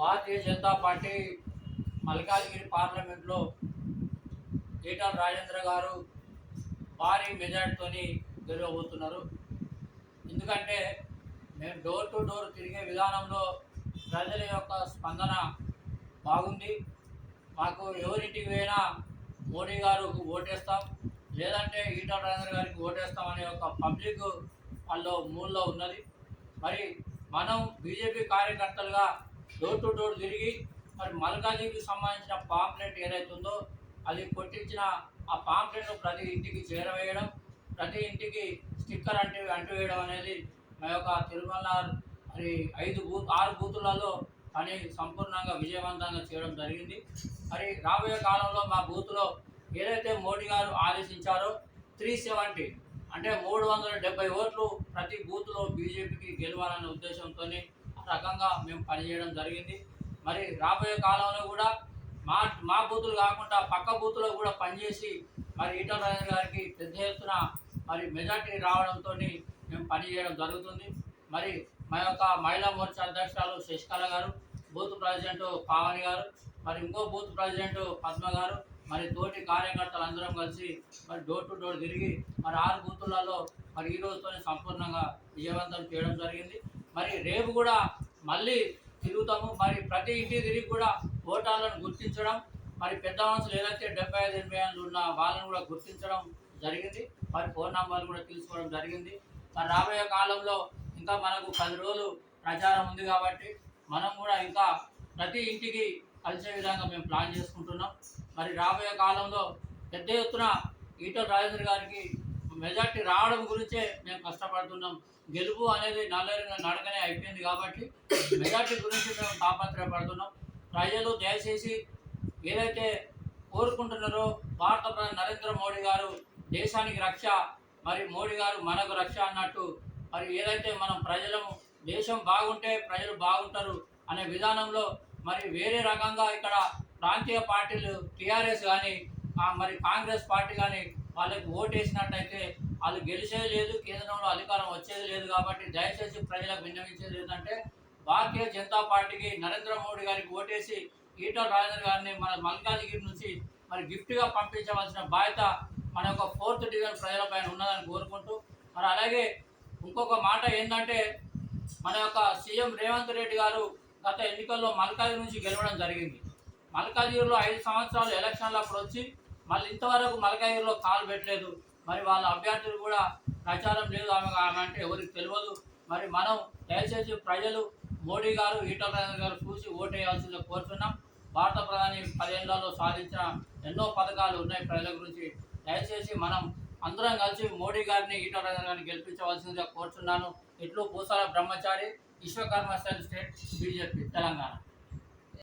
Bharatiya Janata party Malkajgiri పార్లమెంట్లో ఈటల రాజేంద్ర గారు భారీ మెజార్టీతోని గెలవబోతున్నారు. ఎందుకంటే మేము డోర్ టు డోర్ తిరిగే విధానంలో ప్రజల యొక్క స్పందన బాగుంది. మాకు ఎవరింటికి పోయినా మోడీ గారికి ఓటేస్తాం. లేదంటే ఈటల రాజేంద్ర గారికి ఓటేస్తాం అనే ఒక పబ్లిక్ వాళ్ళలో మూల్లో ఉన్నది. మరి మనం బీజేపీ కార్యకర్తలుగా డోర్ టు డోర్ తిరిగి మరి మల్కాజీకి సంబంధించిన పాంప్లెట్ ఏదైతే ఉందో అది కొట్టించిన ఆ పాంప్లెట్ను ప్రతి ఇంటికి చేరవేయడం ప్రతి ఇంటికి స్టిక్కర్ అంటు అంటివేయడం అనేది మా యొక్క తిరుమల మరి ఐదు బూత్ ఆరు బూతులలో పని సంపూర్ణంగా విజయవంతంగా చేయడం జరిగింది. మరి రాబోయే కాలంలో మా బూత్లో ఏదైతే మోడీ గారు ఆదేశించారో త్రీ సెవెంటీ అంటే మూడు వందల డెబ్బై ఓట్లు ప్రతి బూత్లో బీజేపీకి గెలవాలనే ఉద్దేశంతో రకంగా మేము పనిచేయడం జరిగింది. మరి రాబోయే కాలంలో కూడా మా మా బూతులు కాకుండా పక్క బూతులో కూడా పనిచేసి మరి ఈటల రాజేంద్ర గారికి పెద్ద ఎత్తున మరి మెజార్టీ రావడంతో మేము పనిచేయడం జరుగుతుంది. మరి మా యొక్క మహిళా మోర్చా అధ్యక్షురాలు శశికళ గారు బూత్ ప్రెసిడెంట్ పావని గారు మరి ఇంకో బూత్ ప్రెసిడెంట్ పద్మ గారు మరి తోటి కార్యకర్తలు అందరం కలిసి మరి డోర్ టు డోర్ తిరిగి మరి ఆరు బూతులలో మరి ఈ రోజుతోనే సంపూర్ణంగా విజయవంతం చేయడం జరిగింది. మరి రేపు కూడా మళ్ళీ తిరుగుతాము. మరి ప్రతి ఇంటికి తిరిగి కూడా ఓటర్లను గుర్తించడం మరి పెద్ద మనుషులు ఏదైతే డెబ్బై ఐదు ఎనభై ఏళ్ళు ఉన్న వాళ్ళని కూడా గుర్తించడం జరిగింది. మరి ఫోన్ నంబర్లు కూడా తీసుకోవడం జరిగింది. మరి రాబోయే కాలంలో ఇంకా మనకు పది రోజులు ప్రచారం ఉంది కాబట్టి మనం కూడా ఇంకా ప్రతి ఇంటికి కలిసే విధంగా మేము ప్లాన్ చేసుకుంటున్నాం. మరి రాబోయే కాలంలో పెద్ద ఎత్తున ఈటల రాజేంద్ర గారికి మెజార్టీ రావడం గురించే మేము కష్టపడుతున్నాం. గెలుపు అనేది నల్ల నడకనే అయిపోయింది కాబట్టి మెజార్టీ గురించి మేము తాపత్రయపడుతున్నాం. ప్రజలు దయచేసి ఏదైతే కోరుకుంటున్నారో భారత ప్రధాని నరేంద్ర మోడీ గారు దేశానికి రక్ష మరి మోడీ గారు మనకు రక్ష అన్నట్టు మరి ఏదైతే మనం ప్రజలము దేశం బాగుంటే ప్రజలు బాగుంటారు అనే విధానంలో మరి వేరే రకంగా ఇక్కడ ప్రాంతీయ పార్టీలు టీఆర్ఎస్ కానీ మరి కాంగ్రెస్ పార్టీ కానీ వాళ్ళకి ఓటు వేసినట్టయితే వాళ్ళు గెలిచేది లేదు కేంద్రంలో అధికారం వచ్చేది లేదు కాబట్టి దయచేసి ప్రజలకు విన్నవించేది ఏంటంటే భారతీయ జనతా పార్టీకి నరేంద్ర మోడీ గారికి ఓటేసి ఈటల రాజేంద్ర గారిని మన మల్కాజిగిరి నుంచి మరి గిఫ్ట్గా పంపించవలసిన బాధ్యత మన యొక్క ఫోర్త్ డివిజన్ ప్రజలపైన ఉన్నదని కోరుకుంటూ మరి అలాగే ఇంకొక మాట ఏంటంటే మన యొక్క సీఎం రేవంత్ రెడ్డి గారు గత ఎన్నికల్లో మల్కాజిగిరి నుంచి గెలవడం జరిగింది. మల్కాజిగిరిలో ఐదు సంవత్సరాలు ఎలక్షన్లు అప్పుడు వచ్చి మళ్ళీ ఇంతవరకు మల్కాజిగిరిలో కాలు పెట్టలేదు. మరి వాళ్ళ అభ్యర్థులు కూడా ప్రచారం లేదు. ఆమె ఆమె అంటే ఎవరికి తెలియదు. మరి మనం దయచేసి ప్రజలు మోడీ గారు ఈటల రాజేంద్ర గారు చూసి ఓటేయాల్సిందిగా కోరుతున్నాం. భారత ప్రధాని పదేళ్ళలో సాధించిన ఎన్నో పథకాలు ఉన్నాయి ప్రజల గురించి. దయచేసి మనం అందరం కలిసి మోడీ గారిని ఈటల రాజేంద్ర గారిని గెలిపించవలసిందిగా కోరుతున్నాను ఇట్లు Poosala Brahmachari Vishwakarma cell state BJP Telangana.